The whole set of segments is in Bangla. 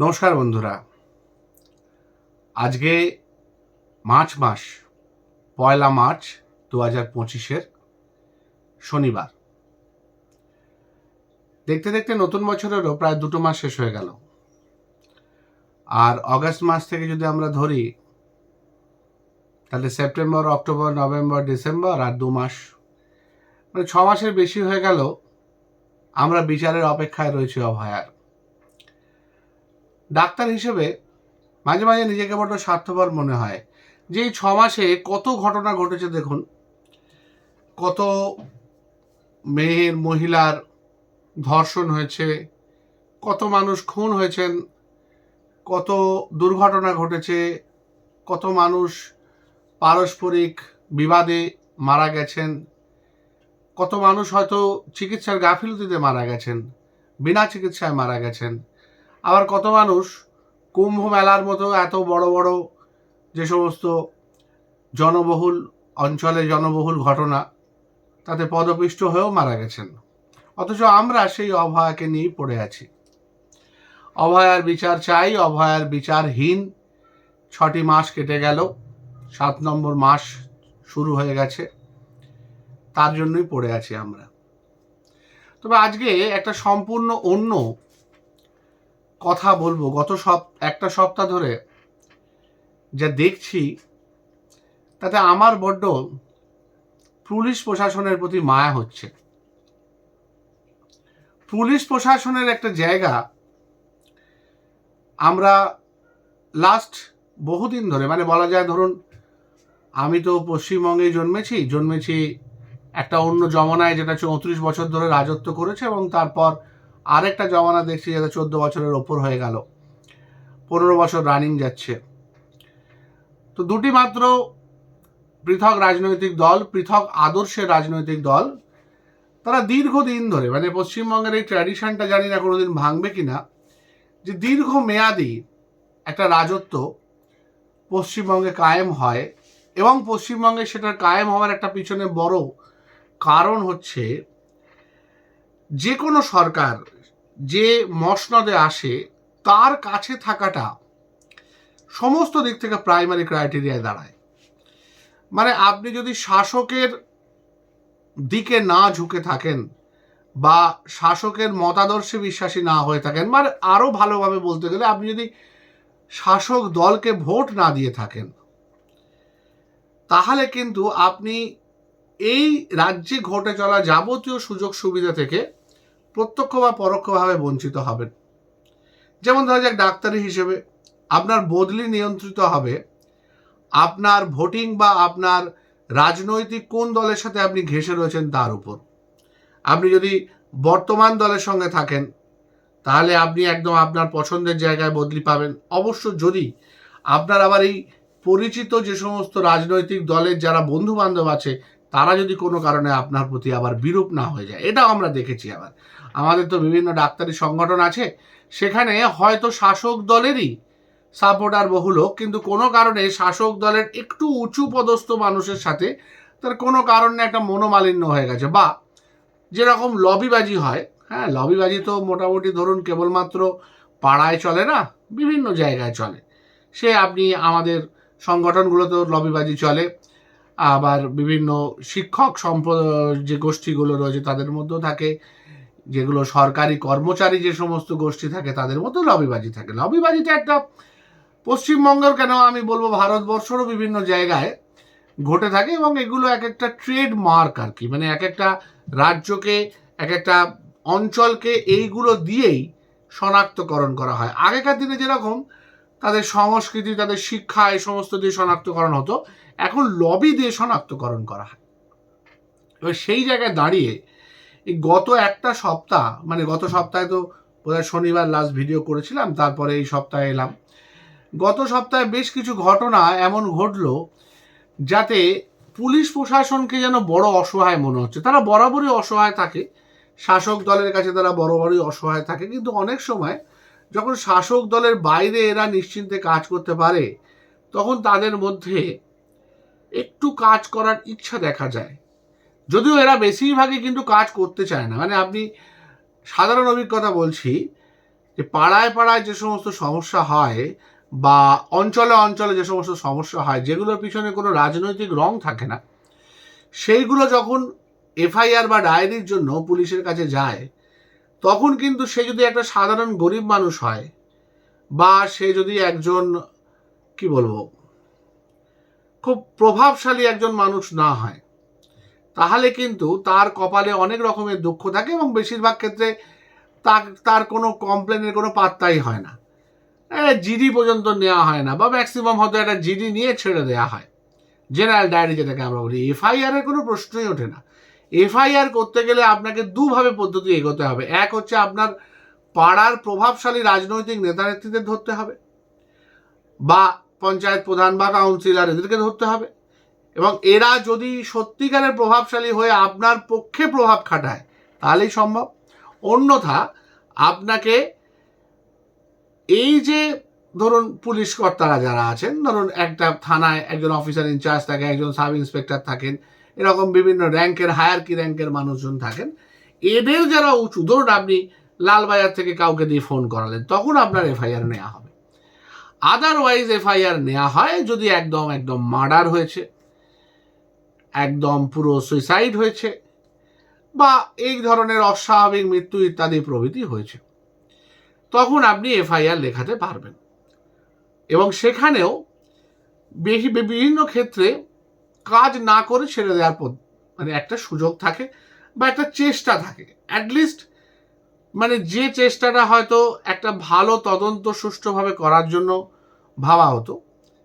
নমস্কার বন্ধুরা। আজকে মার্চ মাস, পয়লা মার্চ দু হাজার পঁচিশের শনিবার। দেখতে দেখতে নতুন বছরেরও প্রায় দুটো মাস শেষ হয়ে গেল। আর অগাস্ট মাস থেকে যদি আমরা ধরি, তাহলে সেপ্টেম্বর, অক্টোবর, নভেম্বর, ডিসেম্বর আর দু মাস। মানে ছ মাসের বেশি হয়ে গেল। আমরা বিচারের অপেক্ষায় রয়েছি অভয়ার। ডাক্তার হিসেবে মাঝে মাঝে নিজেকে বড্ড স্বার্থপর মনে হয়। যে এই ছ মাসে কত ঘটনা ঘটেছে দেখুন, কত মেয়ের, মহিলার ধর্ষণ হয়েছে, কত মানুষ খুন হয়েছেন, কত দুর্ঘটনা ঘটেছে, কত মানুষ পারস্পরিক বিবাদে মারা গেছেন, কত মানুষ হয়তো চিকিৎসার গাফিলতিতে মারা গেছেন, বিনা চিকিৎসায় মারা গেছেন। আবার কত মানুষ কুম্ভ মেলার মতো এত বড় বড় যে সমস্ত জনবহুল অঞ্চলে জনবহুল ঘটনা তাতে পদপিষ্ট হয়েও মারা গেছেন। অথচ আমরা সেই অভয়াকে নিয়েই পড়ে আছি। অভয়ার বিচার চাই, অভয়ার বিচারহীন। ছটি মাস কেটে গেল, সাত নম্বর মাস শুরু হয়ে গেছে, তার জন্যই পড়ে আছি আমরা। তবে আজকে একটা সম্পূর্ণ অন্য কথা বলব, গত সপ, একটা সপ্তাহ ধরে যা দেখছি, তাতে আমার বড্ড পুলিশ প্রশাসনের প্রতি মায়া হচ্ছে। পুলিশ প্রশাসনের একটা জায়গা আমরা লাস্ট বহুদিন ধরে মানে বলা যায় ধরুন, আমি তো পশ্চিমবঙ্গে জন্মেছি জন্মেছি একটা অন্য জমানায় যেটা চৌত্রিশ বছর ধরে রাজত্ব করেছে এবং তারপর আরেকটা জমানা দেখছি যেটা চোদ্দ বছরের ওপর হয়ে গেল। পনেরো বছর রানিং যাচ্ছে। তো দুটি মাত্র পৃথক রাজনৈতিক দল, পৃথক আদর্শের রাজনৈতিক দল, তারা দীর্ঘদিন ধরে মানে পশ্চিমবঙ্গের এই ট্র্যাডিশনটা জানি না কোনোদিন ভাঙবে কিনা, যে দীর্ঘ মেয়াদি একটা রাজত্ব পশ্চিমবঙ্গে কায়েম হয় এবং পশ্চিমবঙ্গে সেটার কায়েম হওয়ার একটা পিছনে বড় কারণ হচ্ছে যে কোনো সরকার যে মসনদে আসে, তার কাছে থাকাটা সমস্ত দিক থেকে প্রাইমারি ক্রাইটেরিয়ায় দাঁড়ায়। মানে আপনি যদি শাসকের দিকে না ঝুঁকে থাকেন বা শাসকের মতাদর্শে বিশ্বাসী না হয়ে থাকেন মানে আরও ভালোভাবে বলতে গেলে আপনি যদি শাসক দলকে ভোট না দিয়ে থাকেন, তাহলে কিন্তু আপনি এই রাজ্যে ঘটে চলা যাবতীয় সুযোগ সুবিধা থেকে প্রত্যক্ষ বা পরোক্ষভাবে বঞ্চিত হবেন। যেমন ধরা যাক ডাক্তারি হিসেবে আপনার বদলি নিয়ন্ত্রিত হবে। আপনার ভোটিং বা আপনার রাজনৈতিক কোন দলের সাথে আপনি ঘেঁষে রয়েছেন তার উপর। আপনি যদি বর্তমান দলের সঙ্গে থাকেন, তাহলে আপনি একদম আপনার পছন্দের জায়গায় বদলি পাবেন। অবশ্য যদি আপনার আবার এই পরিচিত যে সমস্ত রাজনৈতিক দলের যারা বন্ধু বান্ধব আছে, তারা যদি কোনো কারণে আপনার প্রতি আবার বিরূপ না হয়ে যায়, এটাও আমরা দেখেছি আবার। আমাদের তো বিভিন্ন ডাক্তারি সংগঠন আছে, সেখানে হয়তো শাসক দলেরই সাপোর্টার বহু লোক, কিন্তু কোনো কারণে শাসক দলের একটু উঁচু পদস্থ মানুষের সাথে তার কোনো কারণে একটা মনোমালিন্য হয়ে গেছে। বা যেরকম লবিবাজি হয় হ্যাঁ লবিবাজি তো মোটামুটি ধরুন কেবলমাত্র পাড়ায় চলে না, বিভিন্ন জায়গায় চলে। সে আপনি আমাদের সংগঠনগুলোতেও লবিবাজি চলে, আবার বিভিন্ন শিক্ষক সম্প যে গোষ্ঠীগুলো রয়েছে তাদের মধ্যেও থাকে যেগুলো সরকারি কর্মচারী যে সমস্ত গোষ্ঠী থাকে, তাদের মধ্যেও লবিবাজি থাকে। লবিবাজিটা একটা পশ্চিমবঙ্গের কেন আমি বলব, ভারতবর্ষেরও বিভিন্ন জায়গায় ঘটে থাকে এবং এগুলো এক একটা ট্রেড মার্ক আর কি। মানে এক একটা রাজ্যকে, এক একটা অঞ্চলকে এইগুলো দিয়েই শনাক্তকরণ করা হয়। আগেকার দিনে যেরকম তাদের সংস্কৃতি, তাদের শিক্ষা, এই সমস্ত দিয়ে শনাক্তকরণ হতো। এখন লবি দিয়ে শনাক্তকরণ করা হয়। এবার সেই জায়গায় দাঁড়িয়ে এই গত একটা সপ্তাহ মানে গত সপ্তাহে তো বোধহয় শনিবার লাস্ট ভিডিও করেছিলাম, তারপরে এই সপ্তাহে এলাম। গত সপ্তাহে বেশ কিছু ঘটনা এমন ঘটলো যাতে পুলিশ প্রশাসনকে যেন বড় অসহায় মনে হচ্ছে। তারা বরাবরই অসহায় থাকে, শাসক দলের কাছে তারা বরাবরই অসহায় থাকে, কিন্তু অনেক সময় যখন শাসক দলের বাইরে এরা নিশ্চিন্তে কাজ করতে পারে, তখন তাদের মধ্যে একটু কাজ করার ইচ্ছা দেখা যায়। যদিও এরা বেশিরভাগই কিন্তু কাজ করতে চায় না। মানে আপনি সাধারণ অভিজ্ঞতা বলছি যে পাড়ায় পাড়ায় যে সমস্ত সমস্যা হয় বা অঞ্চলে অঞ্চলে যে সমস্ত সমস্যা হয়, যেগুলোর পিছনে কোনো রাজনৈতিক রং থাকে না, সেইগুলো যখন এফআইআর বা ডায়েরির জন্য পুলিশের কাছে যায়, তখন কিন্তু সে যদি একটা সাধারণ গরিব মানুষ হয় বা সে যদি একজন, কি বলব, খুব প্রভাবশালী একজন মানুষ না হয় তাহলে কিন্তু তার কপালে অনেক রকমের দুঃখ থাকে এবং বেশিরভাগ ক্ষেত্রে তার তার কোনো কমপ্লেনের কোনো পাত্তাই হয় না। জিডি পর্যন্ত নেওয়া হয় না বা ম্যাক্সিমাম হয়তো একটা জিডি নিয়ে ছেড়ে দেওয়া হয়। জেনারেল ডায়েরি যেটাকে আমরা বলি এফআইআর এর কোনো প্রশ্নই ওঠে না। এফআইআর করতে গেলে আপনাকে দুভাবে পদ্ধতি এগোতে হবে। এক হচ্ছে আপনার পাড়ার প্রভাবশালী রাজনৈতিক নেতা নেত্রীদের ধরতে হবে বা পঞ্চায়েত প্রধান বা কাউন্সিলর এদেরকে ধরতে হবে। এবং এরা যদি সত্যিকারের প্রভাবশালী হয়ে আপনার পক্ষে প্রভাব খাটায়, তাহলেই সম্ভব। অন্যথা, আপনাকে এই যে, ধরুন, পুলিশ কর্তারা যারা আছেন, ধরুন, একটা থানায় একজন অফিসার ইনচার্জ থাকে, একজন সাব ইন্সপেক্টর থাকেন, এরকম বিভিন্ন র্যাঙ্কের হায়ার কি র্যাঙ্কের মানুষজন থাকেন, এদের যারা উঁচু, ধরুন, আপনি লালবাজার থেকে কাউকে দিয়ে ফোন করালেন, তখন আপনার এফআইআর নেওয়া হবে। আদারওয়াইজ এফআইআর নেওয়া হয় যদি একদম একদম মার্ডার হয়েছে। একদম পুরো সুইসাইড হয়েছে বা এই ধরনের অস্বাভাবিক মৃত্যু ইত্যাদি প্রভৃতি হয়েছে। তখন আপনি এফআইআর লেখাতে পারবেন। এবং সেখানেও বিভিন্ন ক্ষেত্রে কাজ না করে ছেড়ে দেওয়ার মানে একটা সুযোগ থাকে বা একটা চেষ্টা থাকে। অ্যাটলিস্ট মানে যে চেষ্টাটা হয়তো একটা ভালো তদন্ত সুষ্ঠুভাবে করার জন্য ভাবা হতো,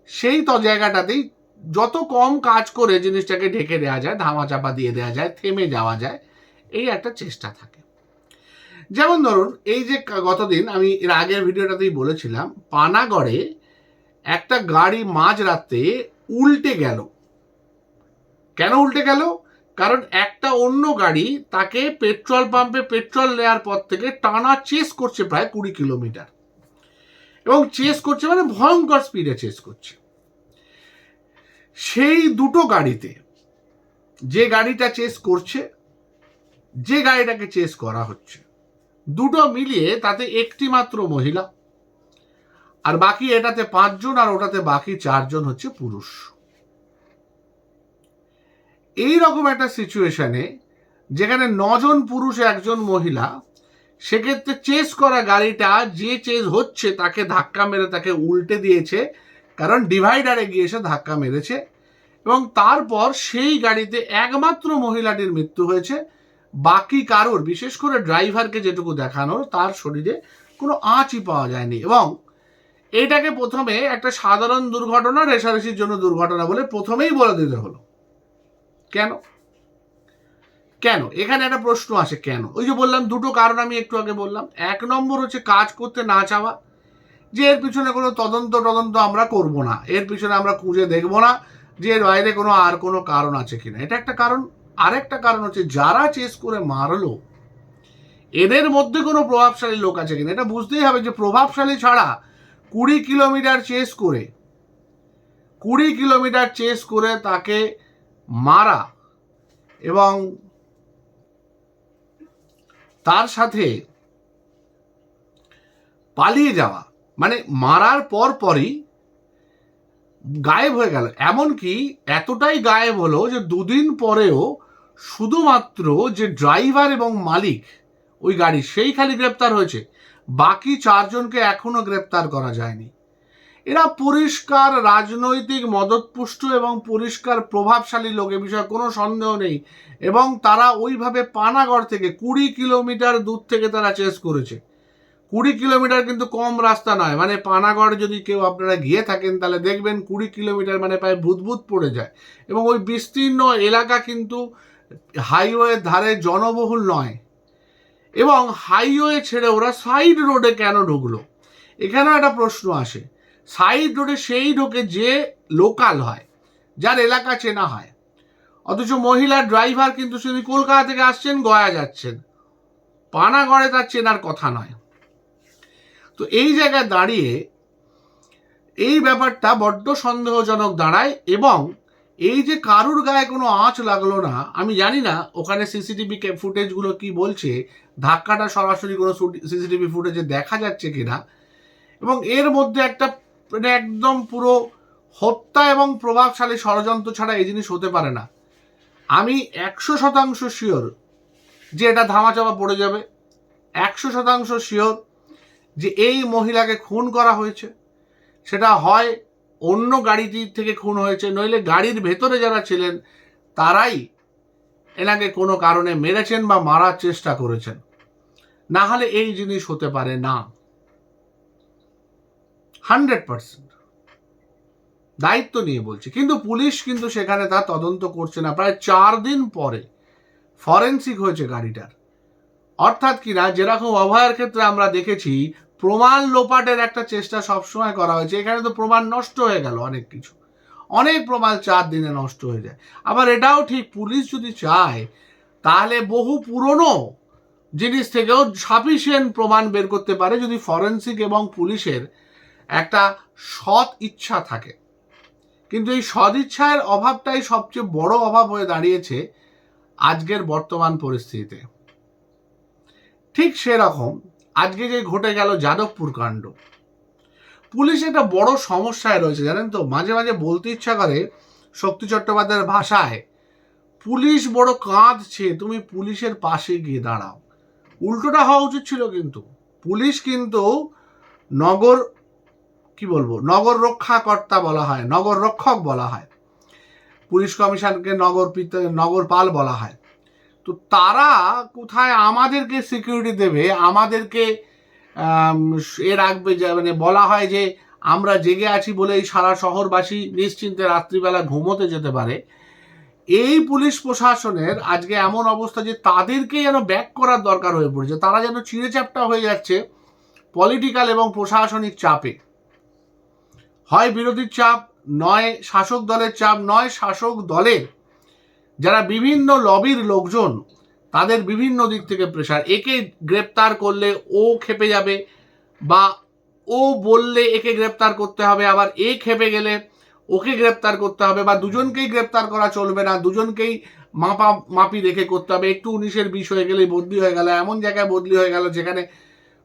সেই তো, জায়গাটাতেই যত কম কাজ করে জিনিসটাকে ঢেকে দেওয়া যায় ধামা চাপা দিয়ে দেওয়া যায়, থেমে যাওয়া যায়, এই একটা চেষ্টা থাকে। যেমন ধরুন, এই যে গতদিন আমি এর আগের ভিডিওটাতেই বলেছিলাম, পানাগড়ে একটা গাড়ি মাঝ রাতে উল্টে গেল। কেন উল্টে গেল? কারণ একটা অন্য গাড়ি তাকে পেট্রোল পাম্পে পেট্রোল নেওয়ার পর থেকে টানা চেস করছে প্রায় কুড়ি কিলোমিটার। এবং চেস করছে মানে ভয়ঙ্কর স্পিডে চেস করছে। সেই দুটো গাড়িতে যে গাড়িটা চেস করছে, যে গাড়িটাকে চেস করা হচ্ছে, দুটো মিলিয়ে তাতে একটি মাত্র মহিলা আর বাকি এটাতে পাঁচজন আর ওটাতে বাকি চারজন হচ্ছে পুরুষ। এই রকম একটা সিচুয়েশনে যেখানে নজন পুরুষ, একজন মহিলা, সেক্ষেত্রে চেস করা গাড়িটা যে চেস হচ্ছে তাকে ধাক্কা মেরে তাকে উল্টে দিয়েছে কারণ ডিভাইডারে গিয়ে এসে ধাক্কা মেরেছে এবং তারপর সেই গাড়িতে একমাত্র মহিলাটির মৃত্যু হয়েছে। বাকি কারোর, বিশেষ করে ড্রাইভারকে যেটুকু দেখানো, তার শরীরে কোনো আঁচই পাওয়া যায়নি এবং এটাকে প্রথমে একটা সাধারণ দুর্ঘটনা, রেশারেশির জন্য দুর্ঘটনা বলে প্রথমেই বলে দিতে হলো। কেন? কেন? এখানে একটা প্রশ্ন আসে, কেন? ওই যে বললাম, দুটো কারণ আমি একটু আগে বললাম। এক নম্বর হচ্ছে কাজ করতে না চাওয়া যে এর পিছনে কোনো তদন্ত তদন্ত আমরা করব না। এর পিছনে আমরা খুঁজে দেখব না যে এর বাইরে কোনো আর কোনো কারণ আছে কিনা। এটা একটা কারণ। আরেকটা কারণ হচ্ছে যারা চেস করে মারলো, এদের মধ্যে কোনো প্রভাবশালী লোক আছে কিনা? এটা বুঝতেই হবে যে প্রভাবশালী ছাড়া কুড়ি কিলোমিটার চেস করে, কুড়ি কিলোমিটার চেস করে তাকে মারা এবং তার সাথে পালিয়ে যাওয়া মানে মারার পর পরই গায়েব হয়ে গেল। এমনকি এতটাই গায়েব হলো যে দুদিন পরেও শুধুমাত্র যে ড্রাইভার এবং মালিক ওই গাড়ি, সেই খালি গ্রেপ্তার হয়েছে। বাকি চারজনকে এখনও গ্রেপ্তার করা যায়নি। এরা পরিষ্কার রাজনৈতিক মদতপুষ্ট এবং পরিষ্কার প্রভাবশালী লোক, এ বিষয়ে কোনো সন্দেহ নেই। এবং তারা ওইভাবে পানাগড় থেকে কুড়ি কিলোমিটার দূর থেকে তারা চেস করেছে। কুড়ি কিলোমিটার কিন্তু কম রাস্তা নয়। মানে পানাগড় যদি কেউ আপনারা গিয়ে থাকেন, তাহলে দেখবেন কুড়ি কিলোমিটার মানে প্রায় ভূতভূত পড়ে যায়। এবং ওই বিস্তীর্ণ এলাকা কিন্তু হাইওয়ের ধারে জনবহুল নয়। এবং হাইওয়ে ছেড়ে ওরা সাইড রোডে কেন ঢুকলো? এখানেও একটা প্রশ্ন আসে। সাইড রোডে সেই ঢোকে যে লোকাল হয়, যার এলাকা চেনা হয়। অথচ মহিলা ড্রাইভার কিন্তু শুধু কলকাতা থেকে আসছেন, গয়া যাচ্ছেন। পানাগড়ে তার চেনার কথা নয়। তো এই জায়গায় দাঁড়িয়ে এই ব্যাপারটা বড্ড সন্দেহজনক দাঁড়ায় এবং এই যে কারুর গায়ে কোনো আঁচ লাগল না, আমি জানি না ওখানে সিসিটিভি ফুটেজগুলো কি বলছে, ধাক্কাটা সরাসরি কোনো সিসিটিভি ফুটেজে দেখা যাচ্ছে কিনা এবং এর মধ্যে একটা মানে একদম পুরো হত্যা এবং প্রভাবশালী ষড়যন্ত্র ছাড়া এই জিনিস হতে পারে না। আমি একশো শতাংশ শিওর যে এটা ধামাচাপা পড়ে যাবে, একশো শতাংশ শিওর যে এই মহিলাকে খুন করা হয়েছে, সেটা হয় অন্য গাড়িটির থেকে খুন হয়েছে, নইলে গাড়ির ভেতরে যারা ছিলেন, তারাই এনাকে কোনো কারণে মেরেছেন বা মারার চেষ্টা করেছেন। না হলে এই জিনিস হতে পারে না। Hundred percent. দায়িত্ব নিয়ে বলছি। কিন্তু পুলিশ কিন্তু সেখানে তার তদন্ত করছে না। প্রায় চার দিন পরে ফরেন্সিক হয়েছে গাড়িটার। অর্থাৎ কিনা, যেরকম অভয়ের ক্ষেত্রে আমরা দেখেছি প্রমাণ লোপাটের একটা চেষ্টা সবসময় করা হয়েছে। এখানে তো প্রমাণ নষ্ট হয়ে গেল অনেক কিছু। অনেক প্রমাণ চার দিনে নষ্ট হয়ে যায়। আবার এটাও ঠিক, পুলিশ যদি চায়, তাহলে বহু পুরনো জিনিস থেকেও সাফিসিয়েন্ট প্রমাণ বের করতে পারে যদি ফরেন্সিক এবং পুলিশের একটা সৎ ইচ্ছা থাকে। কিন্তু এই সদিচ্ছার অভাবটাই সবচেয়ে বড় অভাব হয়ে দাঁড়িয়েছে আজকের বর্তমান পরিস্থিতিতে। ঠিক সেরকম আজকে যে ঘটে গেল যাদবপুর কাণ্ড। পুলিশ একটা বড় সমস্যায় রয়েছে, জানেন তো? মাঝে মাঝে বলতে ইচ্ছা করে শক্তি চট্টোপাধ্যায়ের ভাষায়, পুলিশ বড় কাঁদছে, তুমি পুলিশের পাশে গিয়ে দাঁড়াও। উল্টোটা হওয়া উচিত ছিল কিন্তু। পুলিশ কিন্তু নগর, কি বলব, নগর রক্ষাকর্তা বলা হয়, নগর রক্ষক বলা হয়। পুলিশ কমিশনকে নগর নগরপাল বলা হয়। তো তারা কোথায় আমাদেরকে সিকিউরিটি দেবে? আমাদেরকে এ রাখবে যে মানে বলা হয় যে, আমরা জেগে আছি বলে এই সারা শহরবাসী নিশ্চিন্তে রাত্রিবেলা ঘুমোতে যেতে পারে। এই পুলিশ প্রশাসনের আজকে এমন অবস্থা যে, তাদেরকে যেন ব্যাক করার দরকার হয়ে পড়েছে। তারা যেন চিড়েচাপটা হয়ে যাচ্ছে পলিটিক্যাল এবং প্রশাসনিক চাপে। হয় বিরোধীর চাপ, নয় শাসক দলের চাপ, নয় শাসক দলের যারা বিভিন্ন লবির লোকজন, তাদের বিভিন্ন দিক থেকে প্রেশার একে গ্রেপ্তার করলে ও খেপে যাবে বা ও বললে একে গ্রেপ্তার করতে হবে, আবার এ খেপে গেলে ওকে গ্রেপ্তার করতে হবে বা দুজনকেই গ্রেপ্তার করা চলবে না, দুজনকেই মাপা, মাপি রেখে করতে হবে। একটু উনিশের বিষ হয়ে গেলেই বদলি হয়ে গেল, এমন জায়গায় বদলি হয়ে গেল যেখানে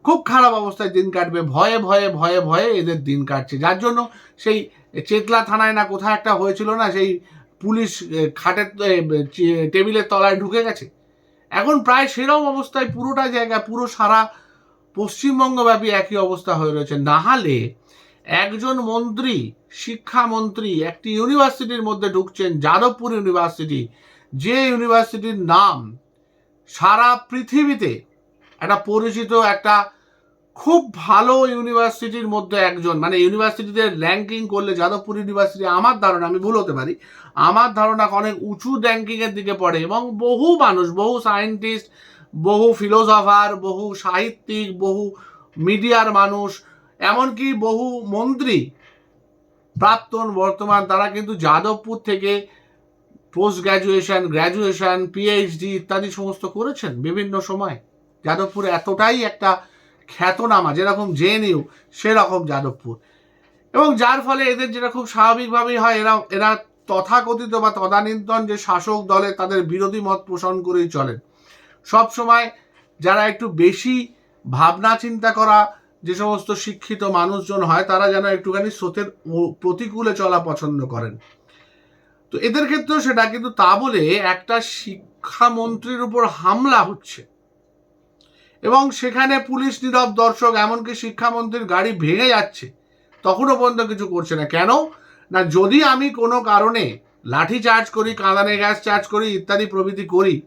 খুব খারাপ অবস্থায় দিন কাটবে। ভয়ে ভয়ে ভয়ে ভয়ে এদের দিন কাটছে। যার জন্য সেই চেতলা থানায় না কোথায় একটা হয়েছিল না, সেই পুলিশ খাটের টেবিলের তলায় ঢুকে গেছে। এখন প্রায় সেরকম অবস্থায় পুরোটা জায়গা, পুরো সারা পশ্চিমবঙ্গব্যাপী একই অবস্থা হয়ে রয়েছে। না হলে একজন মন্ত্রী শিক্ষামন্ত্রী একটি ইউনিভার্সিটির মধ্যে ঢুকছেন, যাদবপুর ইউনিভার্সিটি, যে ইউনিভার্সিটির নাম সারা পৃথিবীতে একটা পরিচিত একটা খুব ভালো ইউনিভার্সিটির মধ্যে একজন মানে ইউনিভার্সিটিতে র্যাঙ্কিং করলে যাদবপুর ইউনিভার্সিটি আমার ধারণা, আমি ভুল হতে পারি, আমার ধারণা অনেক উঁচু র্যাঙ্কিংয়ের দিকে পড়ে এবং বহু মানুষ, বহু সায়েন্টিস্ট বহু ফিলোসফার বহু সাহিত্যিক, বহু মিডিয়ার মানুষ, এমনকি বহু মন্ত্রী প্রাক্তন বর্তমান, তারা কিন্তু যাদবপুর থেকে পোস্ট গ্র্যাজুয়েশন গ্র্যাজুয়েশন পিএইচডি ইত্যাদি সমস্ত করেছেন বিভিন্ন সময়। যাদবপুর এতটাই একটা খ্যাতনামা, যেরকম জেএনইউ সেরকম যাদবপুর। এবং যার ফলে এদের যেটা খুব স্বাভাবিকভাবেই হয়, এরা এরা তথাকথিত বা তদানীন্তন যে শাসক দলে তাদের বিরোধী মত পোষণ করেই চলেন। সব সময় যারা একটু বেশি ভাবনা চিন্তা করা যে সমস্ত শিক্ষিত মানুষজন হয়, তারা যেন একটুখানি স্রোতের প্রতিকূলে চলা পছন্দ করেন। তো এদের ক্ষেত্রেও সেটা, কিন্তু তা বলে একটা শিক্ষামন্ত্রীর উপর হামলা হচ্ছে। এবং সেখানে পুলিশ নীরব দর্শক, এমনকি শিক্ষামন্ত্রীর গাড়ি ভেঙে যাচ্ছে, তখনও পর্যন্ত কিছু করছে না। কেন? না, যদি আমি কোনো কারণে লাঠি চার্জ করি, কাঁদানে গ্যাস চার্জ করি, ইত্যাদি প্রভৃতি করি,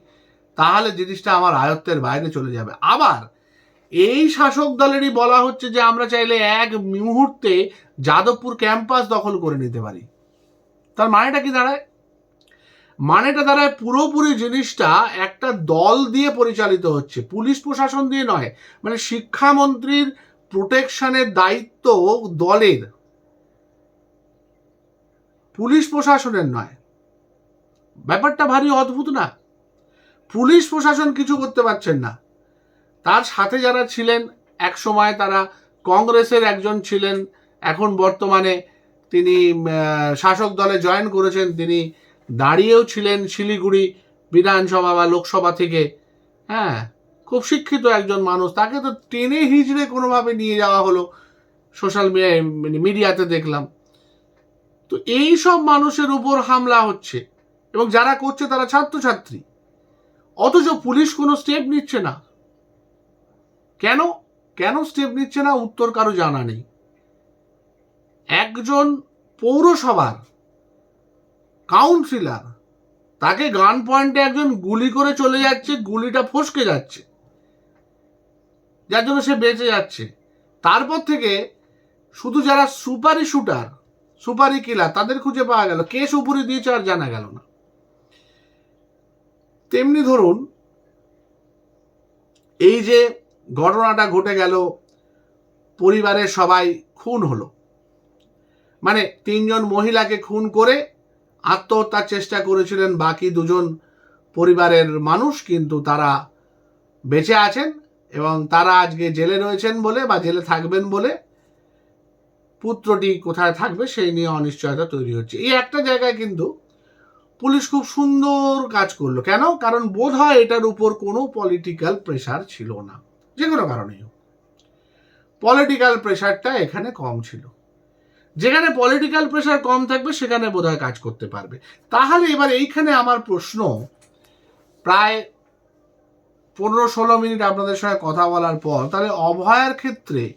তাহলে জিনিসটা আমার আয়ত্তের বাইরে চলে যাবে। আবার, এই শাসক দলেরই বলা হচ্ছে যে আমরা চাইলে এক মুহূর্তে যাদবপুর ক্যাম্পাস দখল করে নিতে পারি। তার মানেটা কি দাঁড়ায়? মানেটা দাঁড়ায় পুরোপুরি জিনিসটা একটা দল দিয়ে পরিচালিত হচ্ছে। পুলিশ প্রশাসন দিয়ে নয় মানে শিক্ষামন্ত্রীর প্রোটেকশনের দায়িত্ব দলের। পুলিশ প্রশাসনের নয়। ব্যাপারটা ভারী অদ্ভুত না। পুলিশ প্রশাসন কিছু করতে পারছেন না। তার সাথে যারা ছিলেন এক সময় তারা কংগ্রেসের একজন ছিলেন, এখন বর্তমানে তিনি শাসক দলে জয়েন করেছেন, তিনি দাঁড়িয়েও ছিলেন শিলিগুড়ি বিধানসভা বা লোকসভা থেকে। হ্যাঁ খুব শিক্ষিত একজন মানুষ। তাকে তো টেনে হিজড়ে কোনোভাবে নিয়ে যাওয়া হলো। সোশ্যাল মিডিয়াতে দেখলাম। তো এই সব মানুষের উপর হামলা হচ্ছে এবং যারা করছে তারা ছাত্রছাত্রী। অথচ পুলিশ কোনো স্টেপ নিচ্ছে না। কেন? কেন স্টেপ নিচ্ছে না? উত্তর কারও জানা নেই। একজন পৌরসভার কাউন্সিলর তাকে গান পয়েন্টে একজন গুলি করে চলে যাচ্ছে, গুলিটা ফসকে যাচ্ছে। যার জন্য সে বেঁচে যাচ্ছে। তারপর থেকে শুধু যারা সুপারি শুটার, সুপারি কিলার, তাদের খুঁজে পাওয়া গেল। কে সুপুরি দিয়েছে আর জানা গেল না। তেমনি ধরুন, এই যে ঘটনাটা ঘটে গেল, পরিবারের সবাই খুন হলো। মানে তিনজন মহিলাকে খুন করে আত্মহত্যার চেষ্টা করেছিলেন বাকি দুজন পরিবারের মানুষ, কিন্তু তারা বেঁচে আছেন এবং তারা আজকে জেলে রয়েছেন বলে বা জেলে থাকবেন বলে পুত্রটি কোথায় থাকবে সেই নিয়ে অনিশ্চয়তা তৈরি হচ্ছে। এই একটা জায়গায় কিন্তু পুলিশ খুব সুন্দর কাজ করল। কেন? কারণ বোধ হয় এটার উপর কোনো পলিটিক্যাল প্রেশার ছিল না। যে কোনো কারণেই পলিটিক্যাল প্রেশারটা এখানে কম ছিল। যেখানে পলিটিক্যাল প্রেশার কম থাকবে, সেখানে বোধহয় কাজ করতে পারবে। তাহলে এবার এইখানে আমার প্রশ্ন, প্রায় পনেরো ষোলো মিনিট আপনাদের সঙ্গে কথা বলার পর, তাহলে অভয়ার ক্ষেত্রে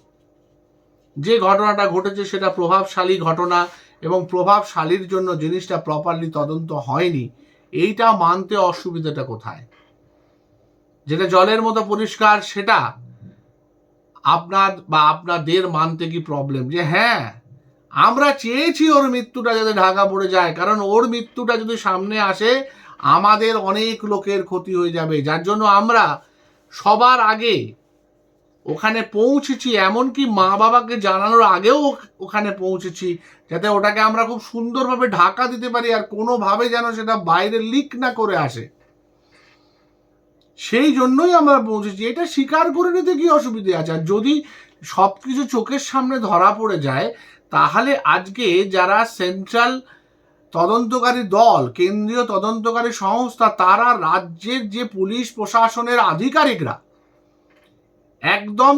যে ঘটনাটা ঘটেছে, সেটা প্রভাবশালী ঘটনা এবং প্রভাবশালীর জন্য জিনিসটা প্রপারলি তদন্ত হয়নি, এইটা মানতে অসুবিধাটা কোথায়? যেটা জলের মতো পরিষ্কার, সেটা আপনার বা আপনাদের মানতে কি প্রবলেম যে হ্যাঁ আমরা চেয়েছি ওর মৃত্যুটা যাতে ঢাকা পড়ে যায়, কারণ ওর মৃত্যুটা যদি সামনে আসে, আমাদের অনেক লোকের ক্ষতি হয়ে যাবে। যার জন্য আমরা সবার আগে ওখানে পৌঁছেছি, এমনকি মা বাবাকে জানানোর আগেও ওখানে পৌঁছেছি, যাতে ওটাকে আমরা খুব সুন্দরভাবে ঢাকা দিতে পারি আর কোনোভাবে যেন সেটা বাইরে লিক না করে আসে। সেই জন্যই আমরা পৌঁছেছি। এটা স্বীকার করে নিতে কি অসুবিধে আছে? আর যদি সব কিছু চোখের সামনে ধরা পড়ে যায় তাহলে আজকে যারা সেন্ট্রাল তদন্তকারী দল, কেন্দ্রীয় তদন্তকারী সংস্থা, তারা রাজ্যের যে পুলিশ প্রশাসনের আধিকারিকরা একদম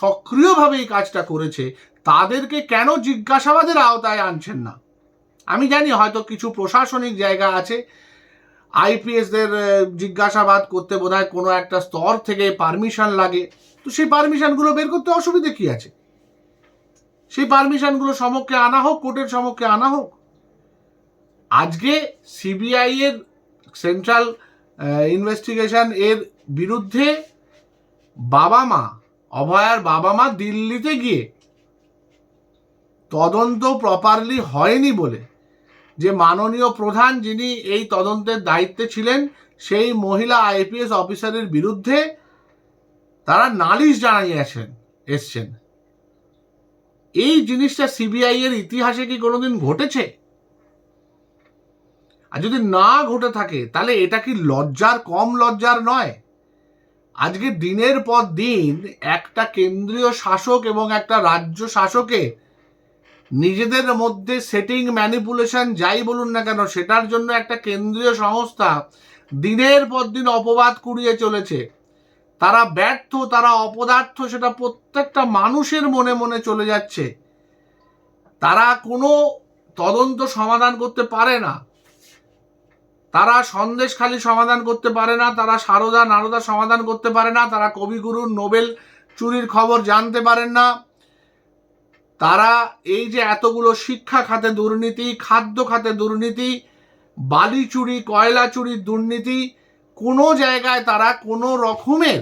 সক্রিয়ভাবে এই কাজটা করেছে, তাদেরকে কেন জিজ্ঞাসাবাদের আওতায় আনছেন না? আমি জানি হয়তো কিছু প্রশাসনিক জায়গা আছে, আইপিএসদের জিজ্ঞাসাবাদ করতে বোধহয় কোনো একটা স্তর থেকে পারমিশন লাগে, তো সেই পারমিশনগুলো বের করতে অসুবিধে কি আছে? সেই পারমিশনগুলো সমক্ষে আনা হোক, কোর্টের সমক্ষে আনা হোক। আজকে সিবিআই এর সেন্ট্রাল ইনভেস্টিগেশন এর বিরুদ্ধে বাবা মা, অভয়ার বাবা মা দিল্লিতে গিয়ে তদন্ত প্রপারলি হয়নি বলে যে মাননীয় প্রধান যিনি এই তদন্তের দায়িত্বে ছিলেন, সেই মহিলা আইপিএস অফিসারের বিরুদ্ধে তারা নালিশ জানিয়েছেন, এসছেন। এই জিনিসটা সিবিআই এর ইতিহাসে কি কোনোদিন ঘটেছে? আর যদি না ঘটে থাকে, তাহলে এটা কি লজ্জার কম লজ্জার নয়? আজকে দিনের পর দিন একটা কেন্দ্রীয় শাসক এবং একটা রাজ্য শাসকে নিজেদের মধ্যে সেটিং ম্যানিপুলেশন যাই বলুন না কেন, সেটার জন্য একটা কেন্দ্রীয় সংস্থা দিনের পর দিন অপবাদ কুড়িয়ে চলেছে। তারা ব্যর্থ, তারা অপদার্থ, সেটা প্রত্যেকটা মানুষের মনে মনে চলে যাচ্ছে। তারা কোনো তদন্ত সমাধান করতে পারে না। তারা সন্দেশ খালি সমাধান করতে পারে না, তারা সারদা নারদা সমাধান করতে পারে না, তারা কবিগুরুর নোবেল চুরির খবর জানতে পারেন না। তারা এই যে এতগুলো শিক্ষা খাতে দুর্নীতি, খাদ্য খাতে দুর্নীতি, বালি চুরি, কয়লা চুরির দুর্নীতি কোনো জায়গায় তারা কোনো রকমের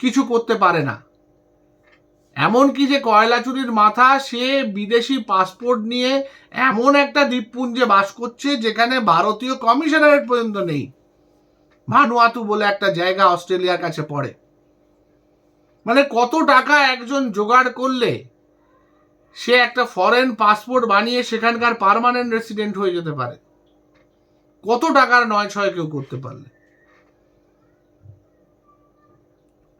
কিছু করতে পারে না। এমনকি যে কয়লা চুরির মাথা, সে বিদেশি পাসপোর্ট নিয়ে এমন একটা দ্বীপপুঞ্জে বাস করছে যেখানে ভারতীয় কমিশনারেট পর্যন্ত নেই। ভানুয়াতু বলে একটা জায়গা অস্ট্রেলিয়ার কাছে পড়ে। মানে কত টাকা একজন জোগাড় করলে সে একটা ফরেন পাসপোর্ট বানিয়ে সেখানকার পার্মানেন্ট রেসিডেন্ট হয়ে যেতে পারে। কত টাকার নয় ছয় কেউ করতে পারলে?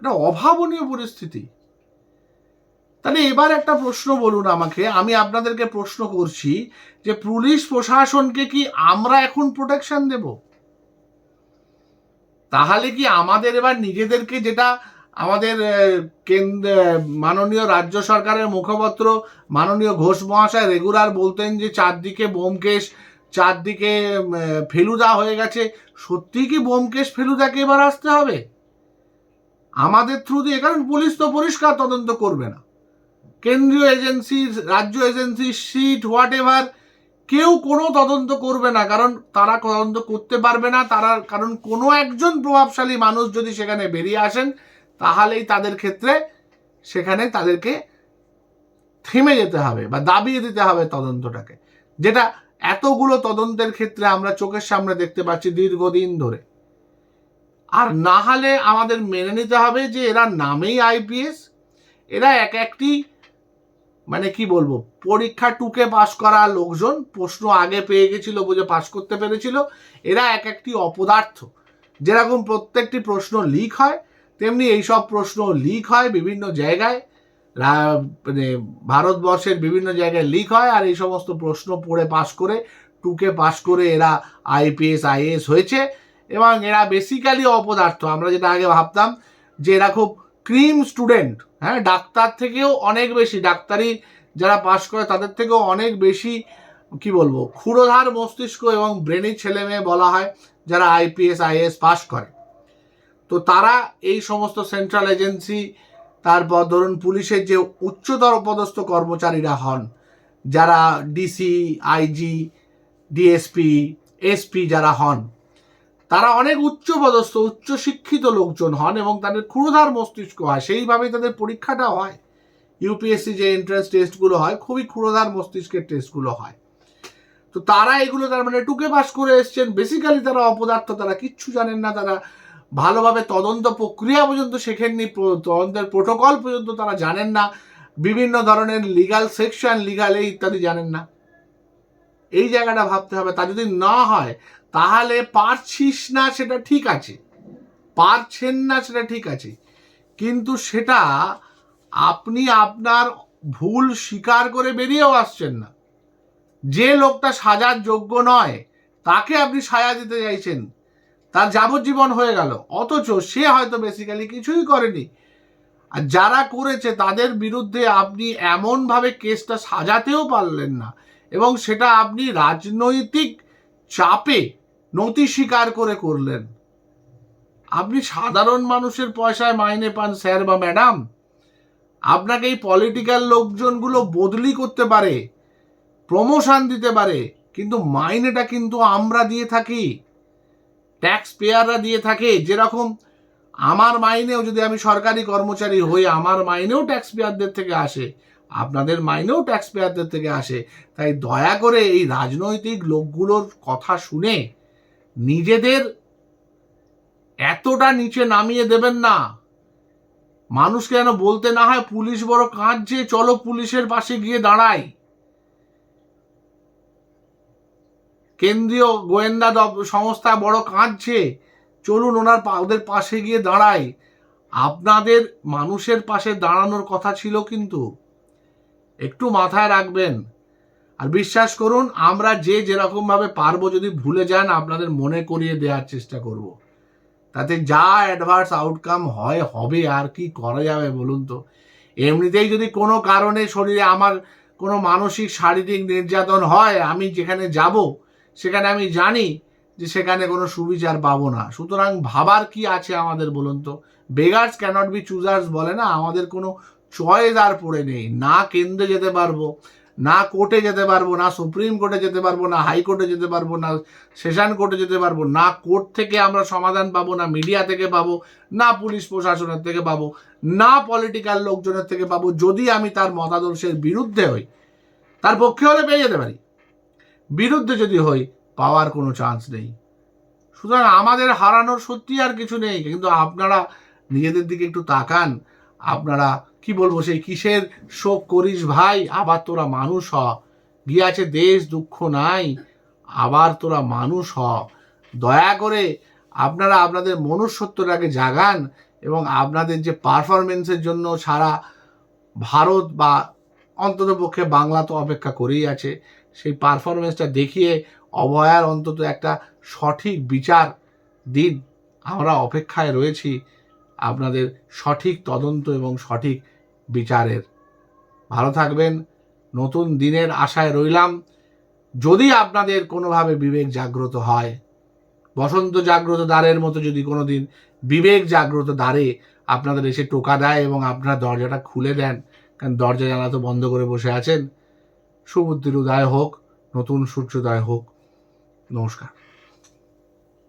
এটা অভাবনীয় পরিস্থিতি। তাহলে এবার একটা প্রশ্ন বলুন আমাকে। আমি আপনাদেরকে প্রশ্ন করছি যে পুলিশ প্রশাসনকে কি আমরা এখন প্রোটেকশন দেব? তাহলে কি আমাদের এবার নিজেদেরকে যেটা আমাদের কেন্দ্র মাননীয় রাজ্য সরকারের মুখপাত্র, মাননীয় ঘোষ মহাশয় রেগুলার বলতেন যে চারদিকে বোমকেশ চারদিকে ফেলুদা হয়ে গেছে। সত্যি কি বোমকেশ ফেলুদাকে এবার আসতে হবে? আমাদের থ্রু দিয়ে, কারণ পুলিশ তো পরিষ্কার তদন্ত করবে না। কেন্দ্রীয় এজেন্সি রাজ্য এজেন্সি সিট হোয়াট এভার কেউ কোনো তদন্ত করবে না, কারণ তারা তদন্ত করতে পারবে না। তারা, কারণ কোনো একজন প্রভাবশালী মানুষ যদি সেখানে বেরিয়ে আসেন, তাহলেই তাদের ক্ষেত্রে সেখানে তাদেরকে থেমে যেতে হবে বা দাবিয়ে দিতে হবে তদন্তটাকে। যেটা এতগুলো তদন্তের ক্ষেত্রে আমরা চোখের সামনে দেখতে পাচ্ছি দীর্ঘদিন ধরে। আর না হলে আমাদের মেনে নিতে হবে যে এরা নামেই আইপিএস, এরা এক একটি মানে কি বলব, পরীক্ষা টুকে পাশ করা লোকজন, প্রশ্ন আগে পেয়ে গেছিল বুঝে পাশ করতে পেরেছিল, এরা এক একটি অপদার্থ। যেরকম প্রত্যেকটি প্রশ্ন লিক হয়, তেমনি এইসব প্রশ্ন লিক হয় বিভিন্ন জায়গায়। মানে ভারতবর্ষের বিভিন্ন জায়গায় লিক হয় আর এই সমস্ত প্রশ্ন পড়ে পাশ করে টুকে পাশ করে এরা আইপিএস আইএস হয়েছে এবং এরা বেসিক্যালি অপদার্থ। আমরা যেটা আগে ভাবতাম যে এরা খুব ক্রিম স্টুডেন্ট হ্যাঁ ডাক্তার থেকেও অনেক বেশি, ডাক্তারি যারা পাশ করে তাদের থেকেও অনেক বেশি, কি বলব, ক্ষুরোধার মস্তিষ্ক এবং ব্রেনি ছেলে মেয়ে বলা হয় যারা আইপিএস আইএস পাশ করে। তো তারা এই সমস্ত সেন্ট্রাল এজেন্সি তারপর ধরুন পুলিশের যে উচ্চতর পদস্থ কর্মচারীরা হন, যারা ডিসি আইজি ডিএসপি এসপি যারা হন, তারা অনেক উচ্চ পদস্থ, উচ্চ শিক্ষিত লোকজন হন এবং তাদের ক্ষুরধার মস্তিষ্ক হয়। সেইভাবেই তাদের পরীক্ষাটা হয়। ইউপিএসসি যে এন্ট্রান্স টেস্টগুলো হয়, খুবই ক্ষুরধার মস্তিষ্কের টেস্টগুলো হয়। তো তারা এগুলো তার মানে টুকে পাস করে এসছেন। বেসিক্যালি তারা অপদার্থ, তারা কিচ্ছু জানেন না। তারা ভালোভাবে তদন্ত প্রক্রিয়া পর্যন্ত শেখেননি তদন্তের প্রোটোকল পর্যন্ত তারা জানেন না, বিভিন্ন ধরনের লিগাল সেকশন লিগাল এই ইত্যাদি জানেন না। এই জায়গাটা ভাবতে হবে, তা যদি না হয়, তাহলে পারছিস না সেটা ঠিক আছে, পারছেন না সেটা ঠিক আছে, কিন্তু সেটা আপনি আপনার ভুল স্বীকার করে বেরিয়েও আসছেন না। যে লোকটা সাজার যোগ্য নয়, তাকে আপনি সাজা দিতে চাইছেন। তার যাবজ্জীবন হয়ে গেল। অথচ সে হয়তো বেসিক্যালি কিছুই করেনি। আর যারা করেছে, তাদের বিরুদ্ধে আপনি এমনভাবে কেসটা সাজাতেও পারলেন না। এবং সেটা আপনি রাজনৈতিক চাপে নতি স্বীকার করে করলেন। আপনি সাধারণ মানুষের পয়সায় মাইনে পান, স্যার বা ম্যাডাম। আপনাকে এই পলিটিক্যাল লোকজনগুলো বদলি করতে পারে প্রমোশন দিতে পারে, কিন্তু মাইনেটা কিন্তু আমরা দিয়ে থাকি। ট্যাক্স পেয়াররা দিয়ে থাকে, যেরকম আমার মাইনেও যদি আমি সরকারি কর্মচারী হই, আমার মাইনেও ট্যাক্স পেয়ারদের থেকে আসে, আপনাদের মাইনেও ট্যাক্স পেয়ারদের থেকে আসে। তাই দয়া করে এই রাজনৈতিক লোকগুলোর কথা শুনে নিজেদের এতটা নিচে নামিয়ে দেবেন না। মানুষকে যেন বলতে না হয়, পুলিশ বড় কাঁদছে, চলো পুলিশের পাশে গিয়ে দাঁড়াই। কেন্দ্রীয় গোয়েন্দা সংস্থা বড় কাঁদছে। চলুন ওনার ওদের পাশে গিয়ে দাঁড়াই। আপনাদের মানুষের পাশে দাঁড়ানোর কথা ছিল কিন্তু। একটু মাথায় রাখবেন। আর বিশ্বাস করুন, আমরা যে যেরকমভাবে পারব যদি ভুলে যান, আপনাদের মনে করিয়ে দেওয়ার চেষ্টা করব। তাতে যা অ্যাডভার্স আউটকাম হয়, হবে আর কি করা যাবে বলুন তো। এমনিতেই যদি কোনো কারণে শরীরে আমার কোনো মানসিক শারীরিক নির্যাতন হয়, আমি যেখানে যাব সেখানে আমি জানি যে সেখানে কোনো সুবিচার পাবো না। সুতরাং ভাবার কি আছে আমাদের বলুন তো? বেগার্স ক্যানট বি চুজার্স বলে না? আমাদের কোনো চয়েস আর পড়ে নেই। না কেন্দ্রে যেতে পারব, না কোর্টে যেতে পারব, না সুপ্রিম কোর্টে যেতে পারব, না হাইকোর্টে যেতে পারব, না সেশন কোর্টে যেতে পারব, না কোর্ট থেকে আমরা সমাধান পাবো, না মিডিয়া থেকে পাবো, না পুলিশ প্রশাসনের থেকে পাবো, না পলিটিক্যাল লোকজনের থেকে পাবো, যদি আমি তার মতাদর্শের বিরুদ্ধে হই, তার পক্ষে হলে পেয়ে যেতে পারি। বিরুদ্ধে যদি হই, পাওয়ার কোনো চান্স নেই। সুতরাং আমাদের হারানোর সত্যি আর কিছু নেই। কিন্তু আপনারা নিজেদের দিকে একটু তাকান। আপনারা, কি বলব, সেই কিসের শোক করিস ভাই? আবার তোরা মানুষ হ। গিয়াছে দেশ, দুঃখ নাই। আবার তোরা মানুষ হ। দয়া করে আপনারা আপনাদের মনুষ্যত্বটাকে জাগান এবং আপনাদের যে পারফরমেন্সের জন্য সারা ভারত বা অন্তত পক্ষে বাংলা তো অপেক্ষা করেই আছে সেই পারফরমেন্সটা দেখিয়ে অভয়ার অন্তত একটা সঠিক বিচার দিন আমরা অপেক্ষায় রয়েছি আপনাদের সঠিক তদন্ত এবং সঠিক বিচারের। ভালো থাকবেন, নতুন দিনের আশায় রইলাম। যদি আপনাদের কোনোভাবে বিবেক জাগ্রত হয়, বসন্ত জাগ্রত দ্বারের মতো যদি কোনো দিন বিবেক জাগ্রত দ্বারে আপনাদের এসে টোকা দেয় এবং আপনার দরজাটা খুলে দেন, কারণ দরজা জানা তো বন্ধ করে বসে আছেন সুবুদ্ধির উদয় হোক নতুন সূর্যোদয় হোক। নমস্কার।